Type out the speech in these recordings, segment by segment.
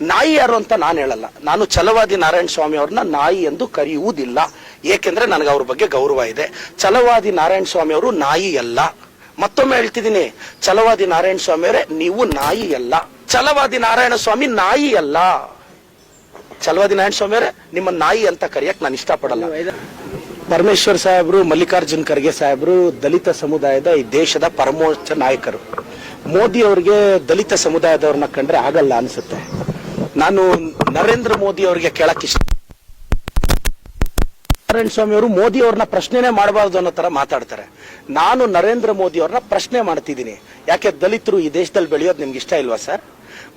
ನಾಯಿ ಯಾರು ಅಂತ ನಾನು ಹೇಳಲ್ಲ. ನಾನು ಛಲವಾದಿ ನಾರಾಯಣ ಸ್ವಾಮಿ ಅವ್ರನ್ನ ನಾಯಿ ಎಂದು ಕರೆಯುವುದಿಲ್ಲ. ಏಕೆಂದ್ರೆ ನನಗೆ ಅವ್ರ ಬಗ್ಗೆ ಗೌರವ ಇದೆ. ಛಲವಾದಿ ನಾರಾಯಣ ಸ್ವಾಮಿ ಅವರು ನಾಯಿ ಅಲ್ಲ. ಮತ್ತೊಮ್ಮೆ ಹೇಳ್ತಿದ್ದೀನಿ. ಛಲವಾದಿ ನಾರಾಯಣ ಸ್ವಾಮಿ ಅವರೇ, ನೀವು ನಾಯಿ ಅಲ್ಲ. ಛಲವಾದಿ ನಾರಾಯಣ ಸ್ವಾಮಿ ನಾಯಿ ಅಲ್ಲ. ಛಲವಾದಿ ನಾರಾಯಣ ಸ್ವಾಮಿ ಅವರೇ, ನಿಮ್ಮ ನಾಯಿ ಅಂತ ಕರೆಯಕ್ ನಾನು ಇಷ್ಟಪಡಲ್ಲ. ಪರಮೇಶ್ವರ್ ಸಾಹೇಬರು, ಮಲ್ಲಿಕಾರ್ಜುನ್ ಖರ್ಗೆ ಸಾಹೇಬರು, ದಲಿತ ಸಮುದಾಯದ ಈ ದೇಶದ ಪರಮೋಚ್ಚ ನಾಯಕರು. ಮೋದಿ ಅವರಿಗೆ ದಲಿತ ಸಮುದಾಯದವ್ರನ್ನ ಕಂಡ್ರೆ ಆಗಲ್ಲ ಅನ್ಸುತ್ತೆ. ನಾನು ನರೇಂದ್ರ ಮೋದಿ ಅವರಿಗೆ ಕೇಳಕ್ ಇಷ್ಟ. ನಾರಾಯಣ ಸ್ವಾಮಿ ಅವರು ಮೋದಿ ಅವ್ರನ್ನ ಪ್ರಶ್ನೆನೇ ಮಾಡಬಾರ್ದು ಅನ್ನೋ ತರ ಮಾತಾಡ್ತಾರೆ. ನಾನು ನರೇಂದ್ರ ಮೋದಿ ಅವ್ರನ್ನ ಪ್ರಶ್ನೆ ಮಾಡ್ತಿದ್ದೀನಿ. ಯಾಕೆ ದಲಿತರು ಈ ದೇಶದಲ್ಲಿ ಬೆಳೆಯೋದು ನಿಮ್ಗೆ ಇಷ್ಟ ಇಲ್ವಾ sir?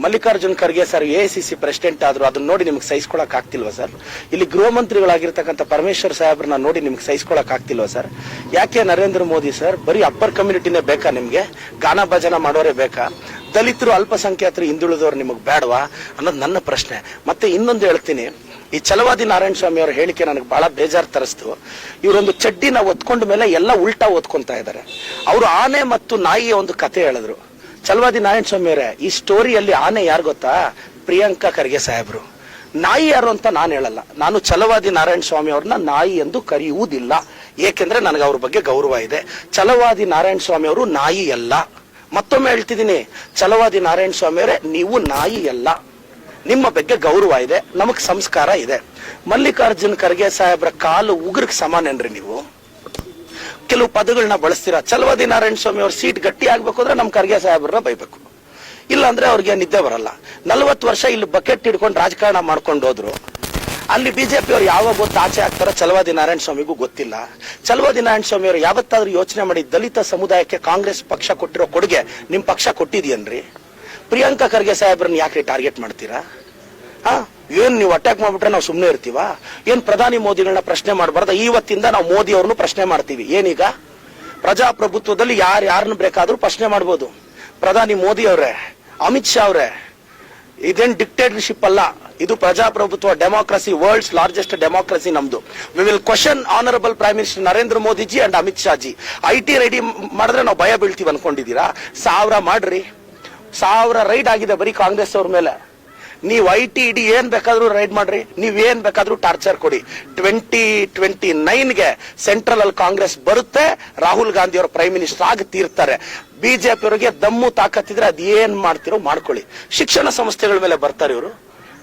Mallikarjun Kharge sir, A C C president ಆದ್ರು ಅದನ್ನ ನೋಡಿ ನಿಮ್ಗೆ ಸಹಿಸ್ಕೊಳಕ್ ಆಗ್ತಿಲ್ವಾ ಸರ್? ಇಲ್ಲಿ ಗೃಹ ಮಂತ್ರಿಗಳಾಗಿರ್ತಕ್ಕಂಥ ಪರಮೇಶ್ವರ್ ಸಾಹೇಬ್ರನ್ನ ನೋಡಿ ನಿಮ್ಗೆ ಸಹಿಸ್ಕೊಳಕ್ ಆಗ್ತಿಲ್ವಾ ಸರ್? ಯಾಕೆ ನರೇಂದ್ರ ಮೋದಿ ಸರ್, ಬರೀ ಅಪ್ಪರ್ ಕಮ್ಯುನಿಟಿನೇ ಬೇಕಾ ನಿಮ್ಗೆ? ಗಾನ ಭಜನ ಮಾಡೋರೇ ಬೇಕಾ? ದಲಿತರು ಅಲ್ಪಸಂಖ್ಯಾತರು ಹಿಂದುಳಿದವರು ನಿಮಗೆ ಬೇಡವಾ ಅನ್ನೋದು ನನ್ನ ಪ್ರಶ್ನೆ. ಮತ್ತೆ ಇನ್ನೊಂದು ಹೇಳ್ತೀನಿ. ಈ ಚಲವಾದಿ ನಾರಾಯಣ ಸ್ವಾಮಿ ಅವರ ಹೇಳಿಕೆ ನನಗೆ ಬಹಳ ಬೇಜಾರು ತರಿಸ್ತು. ಇವರೊಂದು ಚಡ್ಡಿನ ಒತ್ಕೊಂಡ ಮೇಲೆ ಎಲ್ಲ ಉಲ್ಟಾ ಓದ್ಕೊತಾ ಇದ್ದಾರೆ. ಅವರು ಆನೆ ಮತ್ತು ನಾಯಿಯ ಒಂದು ಕತೆ ಹೇಳಿದ್ರು. ಚಲವಾದಿ ನಾರಾಯಣ ಸ್ವಾಮಿ ಅವರೇ, ಈ ಸ್ಟೋರಿಯಲ್ಲಿ ಆನೆ ಯಾರು ಗೊತ್ತಾ? ಪ್ರಿಯಾಂಕಾ ಖರ್ಗೆ ಸಾಹೇಬ್ರು. ನಾಯಿ ಯಾರು ಅಂತ ನಾನು ಹೇಳಲ್ಲ. ನಾನು ಚಲವಾದಿ ನಾರಾಯಣ ಸ್ವಾಮಿ ಅವ್ರನ್ನ ನಾಯಿ ಎಂದು ಕರೆಯುವುದಿಲ್ಲ. ಏಕೆಂದ್ರೆ ನನಗೆ ಅವ್ರ ಬಗ್ಗೆ ಗೌರವ ಇದೆ. ಚಲವಾದಿ ನಾರಾಯಣ ಸ್ವಾಮಿ ಅವರು ನಾಯಿ ಅಲ್ಲ. ಮತ್ತೊಮ್ಮೆ ಹೇಳ್ತಿದ್ದೀನಿ. ಚಲವಾದಿ ನಾರಾಯಣ ಸ್ವಾಮಿ ಅವರೇ ನೀವು ನಾಯಿ ಅಲ್ಲ. ನಿಮ್ಮ ಬಗ್ಗೆ ಗೌರವ ಇದೆ, ನಮಗ್ ಸಂಸ್ಕಾರ ಇದೆ. ಮಲ್ಲಿಕಾರ್ಜುನ್ ಖರ್ಗೆ ಸಾಹೇಬ್ರ ಕಾಲು ಉಗುರ್ಗ್ ಸಮಾನೇನ್ರಿ ನೀವು? ಕೆಲವು ಪದಗಳನ್ನ ಬಳಸ್ತೀರಾ? ಛಲವಾದಿ ನಾರಾಯಣ ಸ್ವಾಮಿ ಅವ್ರ ಸೀಟ್ ಗಟ್ಟಿ ಆಗ್ಬೇಕು ಅಂದ್ರೆ ನಮ್ ಖರ್ಗೆ ಸಾಹೇಬ್ರನ್ನ ಬೈಬೇಕು. ಇಲ್ಲ ಅಂದ್ರೆ ಅವ್ರಿಗೆ ನಿದ್ದೆ ಬರಲ್ಲ. ನಲ್ವತ್ತು ವರ್ಷ ಇಲ್ಲಿ ಬಕೆಟ್ ಹಿಡ್ಕೊಂಡು ರಾಜಕಾರಣ ಮಾಡ್ಕೊಂಡು ಹೋದ್ರು. ಅಲ್ಲಿ ಬಿಜೆಪಿ ಅವರು ಯಾವಾಗ ಗೊತ್ತು ಆಚೆ ಆಗ್ತಾರೋ ಚಲವಾದಿ ನಾರಾಯಣ ಸ್ವಾಮಿಗೂ ಗೊತ್ತಿಲ್ಲ. ಚಲವಾದಿ ನಾರಾಯಣ ಸ್ವಾಮಿ ಅವರು ಯಾವತ್ತಾದ್ರೂ ಯೋಚನೆ ಮಾಡಿ ದಲಿತ ಸಮುದಾಯಕ್ಕೆ ಕಾಂಗ್ರೆಸ್ ಪಕ್ಷ ಕೊಟ್ಟಿರೋ ಕೊಡುಗೆ ನಿಮ್ ಪಕ್ಷ ಕೊಟ್ಟಿದ್ಯನ್ರಿ? ಪ್ರಿಯಾಂಕಾ ಖರ್ಗೆ ಸಾಹೇಬ್ರನ್ನ ಯಾಕ್ರಿ ಟಾರ್ಗೆಟ್ ಮಾಡ್ತೀರಾ? ಹಾ? ಏನ್ ನೀವು ಅಟ್ಯಾಕ್ ಮಾಡ್ಬಿಟ್ರೆ ನಾವು ಸುಮ್ಮನೆ ಇರ್ತೀವಾ? ಏನ್ ಪ್ರಧಾನಿ ಮೋದಿಗಳನ್ನ ಪ್ರಶ್ನೆ ಮಾಡಬಾರ್ದ? ಇವತ್ತಿಂದ ನಾವು ಮೋದಿ ಅವ್ರನ್ನು ಪ್ರಶ್ನೆ ಮಾಡ್ತೀವಿ. ಏನೀಗ? ಪ್ರಜಾಪ್ರಭುತ್ವದಲ್ಲಿ ಯಾರು ಯಾರನ್ನು ಬೇಕಾದ್ರೂ ಪ್ರಶ್ನೆ ಮಾಡ್ಬೋದು. ಪ್ರಧಾನಿ ಮೋದಿ ಅವರೇ, ಅಮಿತ್ ಶಾ ಅವರೇ ಇದೇನ್ ಡಿಕ್ಟೇಟರ್ಶಿಪ್ ಅಲ್ಲ. ಇದು ಪ್ರಜಾಪ್ರಭುತ್ವ ಡೆಮಾಕ್ರಸಿ ವರ್ಲ್ಡ್ಸ್ ಲಾರ್ಜೆಸ್ಟ್ ಡೆಮಾಕ್ರಸಿ ನಮ್ದು. We will question honourable prime minister Narendra Modi ji and Amit Shah ji I T ready ಮಾಡಿದ್ರೆ ನಾವು ಭಯ ಬೀಳ್ತೀವಿ ಅನ್ಕೊಂಡಿದ್ದೀರಾ? ಸಾವಿರ ಮಾಡ್ರಿ. ಸಾವಿರ ರೈಡ್ ಆಗಿದೆ ಬರೀ ಕಾಂಗ್ರೆಸ್ ಅವ್ರ ಮೇಲೆ. ನೀವು ಐ ಟಿ ಇಡಿ ಏನ್ ಬೇಕಾದ್ರೂ ರೈಡ್ ಮಾಡ್ರಿ, ನೀವ್ ಏನ್ ಬೇಕಾದ್ರೂ ಟಾರ್ಚರ್ ಕೊಡಿ. ಟ್ವೆಂಟಿ ಟ್ವೆಂಟಿ ನೈನ್ಗೆ ಸೆಂಟ್ರಲ್ ಅಲ್ಲಿ ಕಾಂಗ್ರೆಸ್ ಬರುತ್ತೆ, ರಾಹುಲ್ ಗಾಂಧಿ ಅವರು ಪ್ರೈಮ್ ಮಿನಿಸ್ಟರ್ ಆಗಿ ತೀರ್ತಾರೆ. ಬಿಜೆಪಿ ಅವರಿಗೆ ದಮ್ಮು ತಾಕತ್ತಿದ್ರೆ ಅದ್ ಏನ್ ಮಾಡ್ತಿರೋ ಮಾಡ್ಕೊಳ್ಳಿ. ಶಿಕ್ಷಣ ಸಂಸ್ಥೆಗಳ ಮೇಲೆ ಬರ್ತಾರೆ ಇವರು.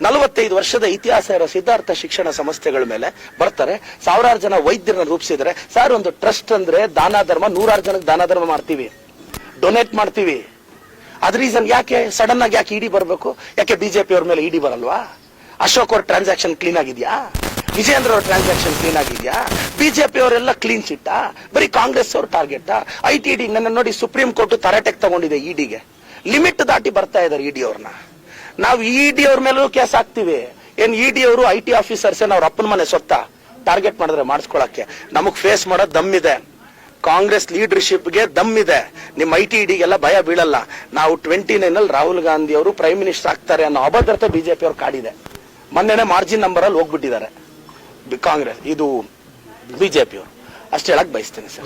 ನಲವತ್ತೈದು ವರ್ಷದ ಇತಿಹಾಸ ಇರೋ ಸಿದ್ಧಾರ್ಥ ಶಿಕ್ಷಣ ಸಂಸ್ಥೆಗಳ ಮೇಲೆ ಬರ್ತಾರೆ. ಸಾವಿರಾರು ಜನ ವೈದ್ಯರನ್ನ ರೂಪಿಸಿದ್ರೆ ಸರ್, ಒಂದು ಟ್ರಸ್ಟ್ ಅಂದ್ರೆ ದಾನ ಧರ್ಮ, ನೂರಾರು ಜನಕ್ಕೆ ದಾನ ಧರ್ಮ ಮಾಡ್ತೀವಿ. ಡೊನೇಟ್ ಮಾಡ್ತೀವಿ. ಅದ್ ರೀಸನ್ ಯಾಕೆ ಸಡನ್ ಆಗಿ ಯಾಕೆ ಇಡಿ ಬರಬೇಕು? ಯಾಕೆ ಬಿಜೆಪಿ ಅವ್ರ ಮೇಲೆ ಇಡಿ ಬರಲ್ವಾ? ಅಶೋಕ್ ಅವ್ರ ಟ್ರಾನ್ಸಾಕ್ಷನ್ ಕ್ಲೀನ್ ಆಗಿದ್ಯಾ? ವಿಜೇಂದ್ರ ಅವ್ರ ಟ್ರಾನ್ಸಾಕ್ಷನ್ ಕ್ಲೀನ್ ಆಗಿದ್ಯಾ? ಬಿಜೆಪಿ ಅವರೆಲ್ಲ ಕ್ಲೀನ್ ಚಿಟ್ಟ ಬರೀ ಕಾಂಗ್ರೆಸ್ ಅವ್ರ ಟಾರ್ಗೆಟ್ ಐ ಟಿ ಡಿ ನನ್ನ ನೋಡಿ ಸುಪ್ರೀಂ ಕೋರ್ಟ್ ತರಾಟೆಗೆ ತಗೊಂಡಿದೆ ಇಡಿಗೆ ಲಿಮಿಟ್ ದಾಟಿ ಬರ್ತಾ ಇದಾರೆ ಇಡಿ ಅವ್ರನ್ನ. ನಾವು ಇಡಿ ಅವ್ರ ಮೇಲೂ ಕೇಸ್ ಹಾಕ್ತಿವಿ. ಏನ್ ಇಡಿ ಅವರು ಐ ಟಿ ಆಫೀಸರ್ಸ್ ಅವ್ರ ಅಪ್ಪನ ಮನೆ ಸೊತ್ತ ಟಾರ್ಗೆಟ್ ಮಾಡಿದ್ರೆ ಮಾಡಿಸ್ಕೊಳಕ್ಕೆ. ನಮಗ್ ಫೇಸ್ ಮಾಡೋ ದಮ್ಮಿದೆ ಕಾಂಗ್ರೆಸ್ ಲೀಡರ್ಶಿಪ್ಗೆ ದಮ್ ಇದೆ. ನಿಮ್ಮ ಐ ಟಿ ಇಡಿಗೆಲ್ಲ ಭಯ ಬೀಳಲ್ಲ. ನಾವು ಟ್ವೆಂಟಿ ನೈನ್ ಅಲ್ಲಿ ರಾಹುಲ್ ಗಾಂಧಿ ಅವರು ಪ್ರೈಮ್ ಮಿನಿಸ್ಟರ್ ಆಗ್ತಾರೆ ಅನ್ನೋ ಅಭದ್ರತೆ ಬಿಜೆಪಿ ಅವ್ರು ಕಾಡಿದೆ. ಮೊನ್ನೆನೆ ಮಾರ್ಜಿನ್ ನಂಬರ್ ಅಲ್ಲಿ ಹೋಗ್ಬಿಟ್ಟಿದ್ದಾರೆ ಬಿ- ಕಾಂಗ್ರೆಸ್ ಇದು ಬಿಜೆಪಿ ಅವರು. ಅಷ್ಟು ಹೇಳಕ್ ಬಯಸ್ತೇನೆ ಸರ್.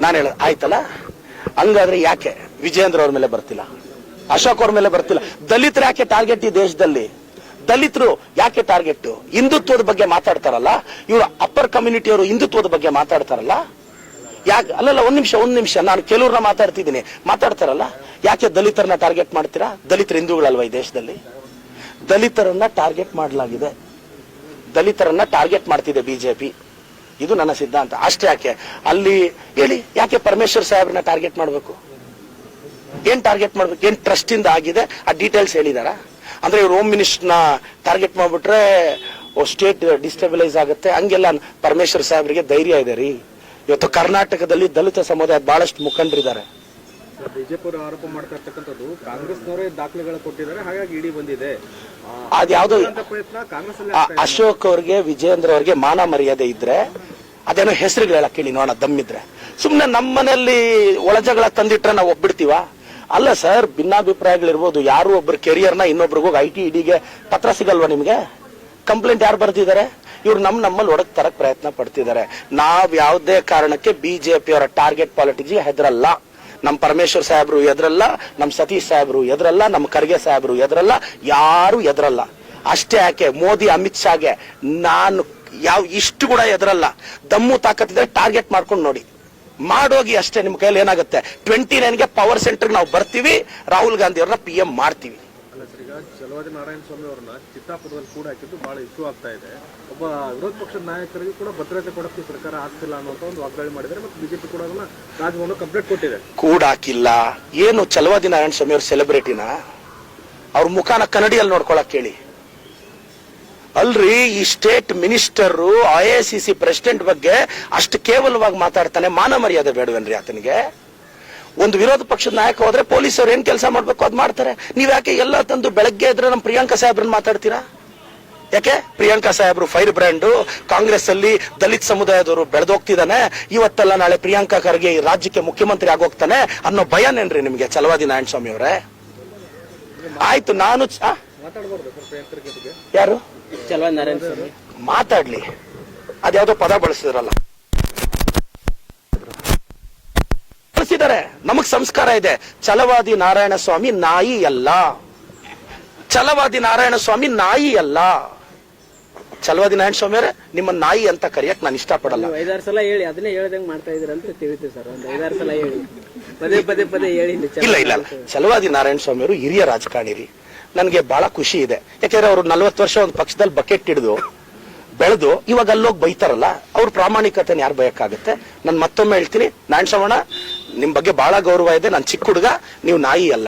ನಾನು ಹೇಳ ಆಯ್ತಲ್ಲ? ಹಂಗಾದ್ರೆ ಯಾಕೆ ವಿಜೇಂದ್ರ ಅವ್ರ ಮೇಲೆ ಬರ್ತಿಲ್ಲ? ಅಶೋಕ್ ಅವ್ರ ಮೇಲೆ ಬರ್ತಿಲ್ಲ? ದಲಿತರ ಯಾಕೆ ಟಾರ್ಗೆಟ್ ಈ ದೇಶದಲ್ಲಿ? ದಲಿತರು ಯಾಕೆ ಟಾರ್ಗೆಟ್? ಹಿಂದುತ್ವದ ಬಗ್ಗೆ ಮಾತಾಡ್ತಾರಲ್ಲ, ಇವರು ಅಪ್ಪರ್ ಕಮ್ಯುನಿಟಿ ಅವರು ಹಿಂದುತ್ವದ ಬಗ್ಗೆ ಮಾತಾಡ್ತಾರಲ್ಲ? ಯಾಕೆ ಅಲ್ಲಲ್ಲ, ಒಂದ್ ನಿಮಿಷ ಒಂದ್ ನಿಮಿಷ, ನಾನು ಕೆಲವ್ರನ್ನ ಮಾತಾಡ್ತಿದ್ದೀನಿ. ಮಾತಾಡ್ತಾರಲ್ಲ? ಯಾಕೆ ದಲಿತರನ್ನ ಟಾರ್ಗೆಟ್ ಮಾಡ್ತೀರಾ? ದಲಿತರು ಹಿಂದೂಗಳಲ್ವಾ ಈ ದೇಶದಲ್ಲಿ? ದಲಿತರನ್ನ ಟಾರ್ಗೆಟ್ ಮಾಡಲಾಗಿದೆ. ದಲಿತರನ್ನ ಟಾರ್ಗೆಟ್ ಮಾಡ್ತಿದೆ ಬಿಜೆಪಿ. ಇದು ನನ್ನ ಸಿದ್ಧಾಂತ. ಅಷ್ಟೇ ಯಾಕೆ? ಅಲ್ಲಿ ಹೇಳಿ, ಯಾಕೆ ಪರಮೇಶ್ವರ್ ಸಾಹೇಬ್ರನ್ನ ಟಾರ್ಗೆಟ್ ಮಾಡಬೇಕು? ಏನ್ ಟಾರ್ಗೆಟ್ ಮಾಡ್ಬೇಕು? ಏನ್ ಟ್ರಸ್ಟ್ ಇಂದ ಆಗಿದೆ? ಆ ಡೀಟೇಲ್ಸ್ ಹೇಳಿದಾರ? ಅಂದ್ರೆ ಇವ್ರು ಹೋಮ್ ಮಿನಿಸ್ಟರ್ನ ಟಾರ್ಗೆಟ್ ಮಾಡ್ಬಿಟ್ರೆ ಸ್ಟೇಟ್ ಡಿಸ್ಟೆಬಿಲೈಸ್ ಆಗುತ್ತೆ. ಹಂಗೆಲ್ಲ ಪರಮೇಶ್ವರ್ ಸಾಹೇಬ್ರಿಗೆ ಧೈರ್ಯ ಇದೆ ರೀ. ಇವತ್ತು ಕರ್ನಾಟಕದಲ್ಲಿ ದಲಿತ ಸಮುದಾಯ ಬಹಳಷ್ಟು ಮುಖಂಡರಿದ್ದಾರೆ. ಬಿಜೆಪಿ ಆರೋಪ ಮಾಡ್ತಾ ಇರ್ತಕ್ಕಂಥದ್ದು ಕಾಂಗ್ರೆಸ್ನವರೇ ದಾಖಲೆಗಳು ಕೊಟ್ಟಿದ್ದಾರೆ ಹಾಗಾಗಿ ಇಡಿ ಬಂದಿದೆ. ಆ, ಅಂತ ಪ್ರಯತ್ನ ಕಾಂಗ್ರೆಸ್ ಅಲ್ಲಿ ಆ ಅಶೋಕ್ ಅವ್ರಿಗೆ ವಿಜಯೇಂದ್ರ ಅವ್ರಿಗೆ ಮಾನ ಮರ್ಯಾದೆ ಇದ್ರೆ ಅದೇನೋ ಹೆಸರುಗಳು ಹೇಳಕ್ ಕೇಳಿ ನೋಡೋಣ ದಮ್ಮಿದ್ರೆ ಸುಮ್ನೆ ನಮ್ಮನೆಯಲ್ಲಿ ಒಳಜಗಳ ತಂದಿಟ್ರೆ ನಾವು ಒಪ್ಬಿಡ್ತೀವ? ಅಲ್ಲ ಸರ್, ಭಿನ್ನಾಭಿಪ್ರಾಯಗಳಿರ್ಬೋದು. ಯಾರು ಒಬ್ರು ಕೆರಿಯರ್ನ ಇನ್ನೊಬ್ರಿಗೂ ಐ ಟಿ ಇಡಿಗೆ ಪತ್ರ ಸಿಗಲ್ವಾ ನಿಮಗೆ? ಕಂಪ್ಲೇಂಟ್ ಯಾರು ಬರ್ತಿದ್ದಾರೆ ಇವ್ರು ನಮ್ಮ ನಮ್ಮಲ್ಲಿ ಒಡಕ್ ತರಕ್ ಪ್ರಯತ್ನ ಪಡ್ತಿದ್ದಾರೆ. ನಾವ್ ಯಾವುದೇ ಕಾರಣಕ್ಕೆ ಬಿಜೆಪಿ ಅವರ ಟಾರ್ಗೆಟ್ ಪಾಲಿಟಿಕ್ಸ್ ಹೆದರಲ್ಲ. ನಮ್ಮ ಪರಮೇಶ್ವರ್ ಸಾಹೇಬ್ರು ಎದ್ರಲ್ಲ ನಮ್ಮ ಸತೀಶ್ ಸಾಹೇಬ್ರು ಎದ್ರಲ್ಲ ನಮ್ಮ ಖರ್ಗೆ ಸಾಹೇಬ್ರು ಎದ್ರಲ್ಲ ಯಾರು ಎದ್ರಲ್ಲ ಅಷ್ಟೇ ಯಾಕೆ, ಮೋದಿ ಅಮಿತ್ ಶಾಗೆ ನಾನು ಯಾವ ಇಷ್ಟು ಕೂಡ ಎದ್ರಲ್ಲ ದಮ್ಮು ತಾಕತ್ತಿದ್ರೆ ಟಾರ್ಗೆಟ್ ಮಾಡ್ಕೊಂಡು ನೋಡಿ. ಮಾಡೋಗಿ ಅಷ್ಟೇ ನಿಮ್ಮ ಕೈಯಲ್ಲಿ ಏನಾಗುತ್ತೆ? ಟ್ವೆಂಟಿ ನೈನ್ಗೆ ಪವರ್ ಸೆಂಟರ್ ನಾವು ಬರ್ತೀವಿ ರಾಹುಲ್ ಗಾಂಧಿ ಅವ್ರನ್ನ ಪಿ ಎಂ ಮಾಡ್ತೀವಿ. ಅಲ್ಲ ಸರ್ ಈಗ ಚಲವಾದಿ ನಾರಾಯಣ ಸ್ವಾಮಿ ಅವ್ರನ್ನ ಚಿತ್ತಾಪುರದಲ್ಲಿ ಕೂಡ ಹಾಕಿದ್ದು ಬಹಳ ಇಶ್ಯೂ ಆಗ್ತಾ ಇದೆ. ಒಬ್ಬ ವಿರೋಧ ಪಕ್ಷದ ನಾಯಕರಿಗೆ ಕೂಡ ಭದ್ರತೆ ಕೊಡಕ್ಕೆ ಸರ್ಕಾರ ಆಗ್ತಿಲ್ಲ ಅನ್ನೋಂಥ ಒಂದು ವಾಗ್ದಾಳಿ ಮಾಡಿದ್ದಾರೆ ಮತ್ತು ಬಿಜೆಪಿ ಕೂಡ ಅದನ್ನ ರಾಜಭವನ ಕಂಪ್ಲೇಂಟ್ ಕೊಟ್ಟಿದೆ. ಕೂಡ ಹಾಕಿಲ್ಲ. ಏನು ಚಲವಾದಿ ನಾರಾಯಣ ಸ್ವಾಮಿ ಅವ್ರ ಸೆಲೆಬ್ರಿಟಿನ ಅವ್ರ ಮುಖಾನ ಕನ್ನಡಿಯಲ್ಲಿ ನೋಡ್ಕೊಳಕ್ ಹೇಳಿ ಅಲ್ರಿ, ಈ state minister I A C C president ಬಗ್ಗೆ ಅಷ್ಟು ಕೇವಲವಾಗಿ ಮಾತಾಡ್ತಾನೆ. ಮಾನ ಮರ್ಯಾದೆ ಬೇಡವೇನ್ರಿ ಆತನಿಗೆ? ಒಂದು ವಿರೋಧ ಪಕ್ಷದ ನಾಯಕ ಹೋದ್ರೆ ಪೊಲೀಸರು ಏನ್ ಕೆಲಸ ಮಾಡ್ಬೇಕು ಅದು ಮಾಡ್ತಾರೆ. ನೀವ್ ಯಾಕೆ ಎಲ್ಲ ತಂದು ಬೆಳಗ್ಗೆ ಇದ್ರೆ ನಮ್ಮ ಪ್ರಿಯಾಂಕಾ ಸಾಹೇಬ್ರನ್ನ ಮಾತಾಡ್ತೀರಾ? ಯಾಕೆ? ಪ್ರಿಯಾಂಕಾ ಸಾಹೇಬ್ರು ಫೈರ್ ಬ್ರ್ಯಾಂಡ್ ಕಾಂಗ್ರೆಸ್ ಅಲ್ಲಿ ದಲಿತ ಸಮುದಾಯದವರು ಬೆಳೆದೋಗ್ತಿದ್ದಾನೆ ಇವತ್ತಲ್ಲ ನಾಳೆ ಪ್ರಿಯಾಂಕಾ ಖರ್ಗೆ ಈ ರಾಜ್ಯಕ್ಕೆ ಮುಖ್ಯಮಂತ್ರಿ ಆಗೋಗ್ತಾನೆ ಅನ್ನೋ ಭಯನೇನ್ರಿ ನಿಮಗೆ, ಚಲವಾದಿ ನಾರಾಯಣ ಸ್ವಾಮಿ ಅವರೇ? ಆಯ್ತು, ನಾನು ಯಾರು? ಚಲವಾದಿ ನಾರಾಯಣ ಸ್ವಾಮಿ. ಮಾತಾಡ್ಲಿ. ಅದ್ಯಾವ್ದೋ ಪದ ಬಳಸಿದ್ರಲ್ಲ. ಬಳಸಿದ್ದಾರೆ. ನಮಗ್ ಸಂಸ್ಕಾರ ಇದೆ. ಛಲವಾದಿ ನಾರಾಯಣ ಸ್ವಾಮಿ ನಾಯಿ ಅಲ್ಲ. ಚಲವಾದಿ ನಾರಾಯಣ ಸ್ವಾಮಿ ನಾಯಿ ಅಲ್ಲ. ಚಲವಾದಿ ನಾರಾಯಣ ಸ್ವಾಮಿ ಅವರೇ ನಿಮ್ಮ ನಾಯಿ ಅಂತ ಕರೆಯಕ್ ನಾನು ಇಷ್ಟಪಡಲ್ಲ. ಐದಾರು ಸಲ ಹೇಳಿ ಅದನ್ನೇ ಹೇಳ್ದಂಗ್ ಮಾಡ್ತಾ ಇದ್ರ ಅಂತ ತಿಳಿತೀವಿ ಸರ್. ಒಂದು ಐದಾರು ಸಲ ಹೇಳಿ. ಪದೇ ಪದೇ ಪದೇ ಹೇಳಿ ಚಲವಾದಿ ಇಲ್ಲ ಇಲ್ಲ. ಚಲವಾದಿ ಛಲವಾದಿ ನಾರಾಯಣ ಸ್ವಾಮಿ ಅವರು ಹಿರಿಯ ರಾಜಕಾರಣಿ ರೀ ನನಗೆ ಬಹಳ ಖುಷಿ ಇದೆ. ಯಾಕೆಂದ್ರೆ ಅವರು ನಲ್ವತ್ತು ವರ್ಷ ಒಂದು ಪಕ್ಷದಲ್ಲಿ ಬಕೆಟ್ ಹಿಡಿದು ಬೆಳೆದು ಇವಾಗ ಅಲ್ಲೋಗಿ ಬೈತಾರಲ್ಲ, ಅವ್ರ ಪ್ರಾಮಾಣಿಕತೆನ ಯಾರು ಬಯಕಾಗುತ್ತೆ ನಾನು ಮತ್ತೊಮ್ಮೆ ಹೇಳ್ತೀನಿ ನಾರಾಯಣ ಶ್ರವಣ, ನಿಮ್ ಬಗ್ಗೆ ಬಹಳ ಗೌರವ ಇದೆ, ನಾನು ಚಿಕ್ಕ ಹುಡುಗ, ನೀವು ನಾಯಿ ಅಲ್ಲ.